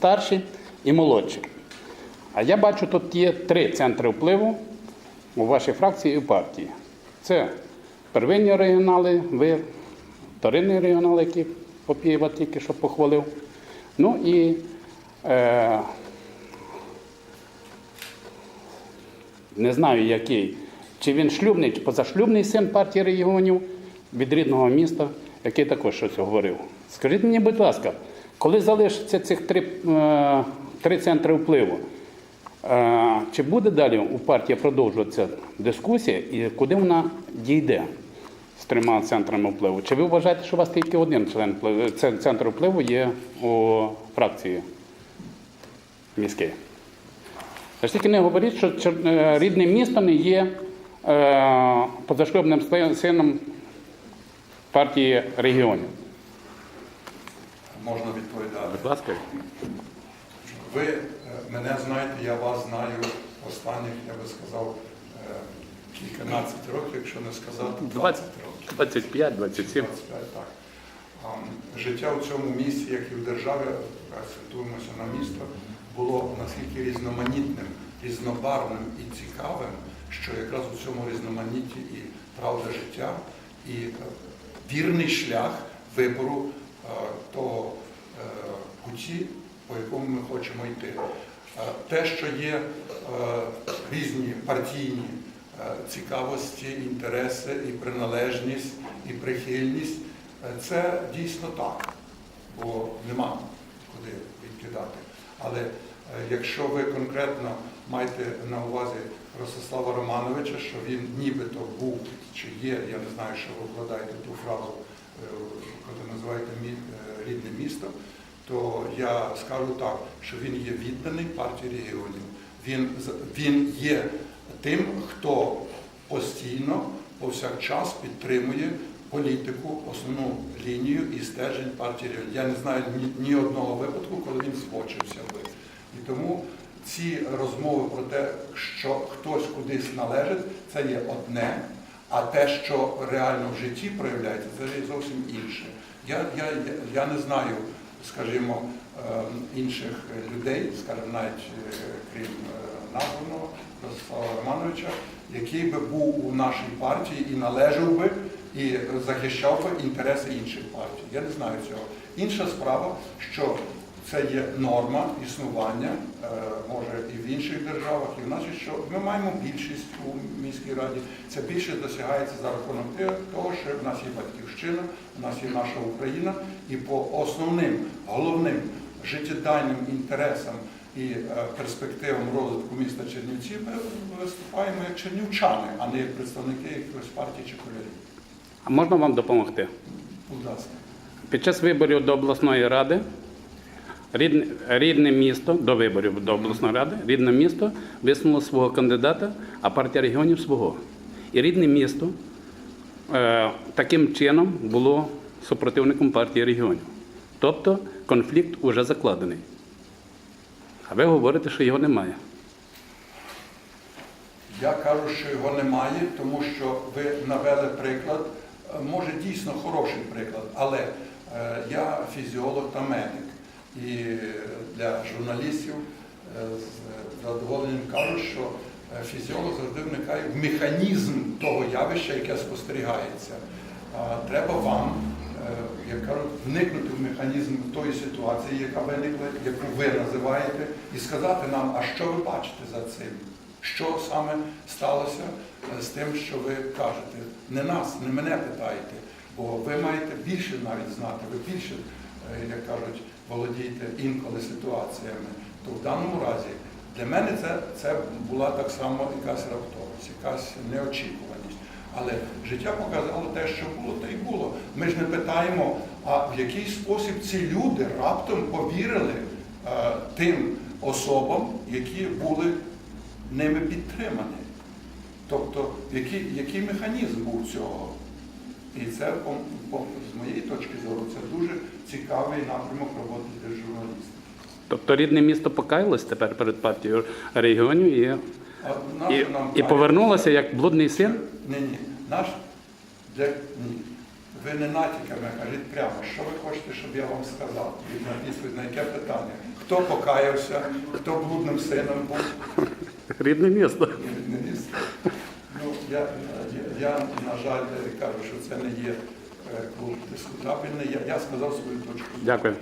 старші і молодші. А я бачу, тут є три центри впливу у вашій фракції і в партії. Це первинні регіонали, ви вторинний регіонал, який Попєєва тільки що похвалив. Ну і е, не знаю який, чи він шлюбний, чи позашлюбний син партії регіонів від рідного міста, який також щось говорив. Скажіть мені, будь ласка, коли залишаться цих три, е, три центри впливу, е, чи буде далі у партії продовжуватися дискусія і куди вона дійде з трьома центрами впливу? Чи ви вважаєте, що у вас тільки один член центр впливу є у фракції міській? Ж тільки не говоріть, що е, рідне місто не є позашлюбним сином партії регіонів. Можна відповідати. Будь ласка. Ви е, мене знаєте, я вас знаю останніх, я би сказав, е, кільканадцять років, якщо не сказати 20 років. 25, 27. 25, так. Життя у цьому місті, як і в державі, акцентуємося на місто, було наскільки різноманітним, різнобарвним і цікавим, що якраз у цьому різноманітті і правда життя, і е, вірний шлях вибору того е, путі, по якому ми хочемо йти. Е, Те, що є е, різні партійні е, цікавості, інтереси і приналежність, і прихильність, е, це дійсно так, бо нема куди відкидати. Але е, якщо ви конкретно маєте на увазі Ростислава Романовича, що він нібито був чи є, я не знаю, що ви вкладаєте ту фразу, е, коли називаєте е, рідне місто, то я скажу так, що він є відданий партії регіонів. Він, він є тим, хто постійно, повсякчас підтримує політику, основну лінію і стежень партії регіонів. Я не знаю ні, ні одного випадку, коли він збочився би. І тому ці розмови про те, що хтось кудись належить, це є одне, а те, що реально в житті проявляється, це зовсім інше. Я, я, я, не знаю, скажімо, е, інших людей, скажімо, навіть е, крім е, названого Ростислава Романовича, який би був у нашій партії і належав би, і захищав би інтереси інших партій. Я не знаю цього. Інша справа, що це є норма існування, е, може і в інших державах, і в нашій, що ми маємо більшість у міській раді. Це більше досягається за рахунок того, що в нас є батьківщина, в нас є наша Україна, і по основним, головним життєдайним інтересам і е, перспективам розвитку міста Чернівці ми виступаємо як чернівчани, а не як представники якоїсь партії чи кольорів. А можна вам допомогти? Будь ласка. Під час виборів до обласної ради рідне, рідне місто до виборів до обласної ради, рідне місто висунуло свого кандидата, а партія регіонів свого. І рідне місто е, таким чином було супротивником партії регіонів. Тобто конфлікт уже закладений. А ви говорите, що його немає. Я кажу, що його немає, тому що ви навели приклад, е, може дійсно хороший приклад, але е, я фізіолог та медик. І для журналістів е, з задоволенням кажу, що е, фізіолог завжди вникає в механізм того явища, яке спостерігається. Треба вам, е, як кажуть, вникнути в механізм тої ситуації, яка виникла, яку ви називаєте, і сказати нам, а що ви бачите за цим? Що саме сталося з тим, що ви кажете? Не нас, не мене питаєте, бо ви маєте більше навіть знати, ви більше, як кажуть, володієте інколи ситуаціями. То в даному разі для мене це, це була так само якась раптовість, якась неочікуваність. Але життя показало те, що було, те й було. Ми ж не питаємо, а в який спосіб ці люди раптом повірили е, тим особам, які були ними підтримані. Тобто, який, який механізм був цього? І це, з моєї точки зору, це дуже цікавий напрямок роботи для журналістів. Тобто рідне місто покаялось тепер перед партією регіонів і, А і, і повернулося як блудний син. Ні, ні. Наш для ні. Ви не натяками, кажіть прямо, що ви хочете, щоб я вам сказав? Відповідь на яке питання? Хто покаявся, хто блудним сином був? Рідне місто. Не місце. Я, я, я, на жаль, кажу, що це не є е, клуб дискутабельний. Я, я сказав свою точку. Дякую.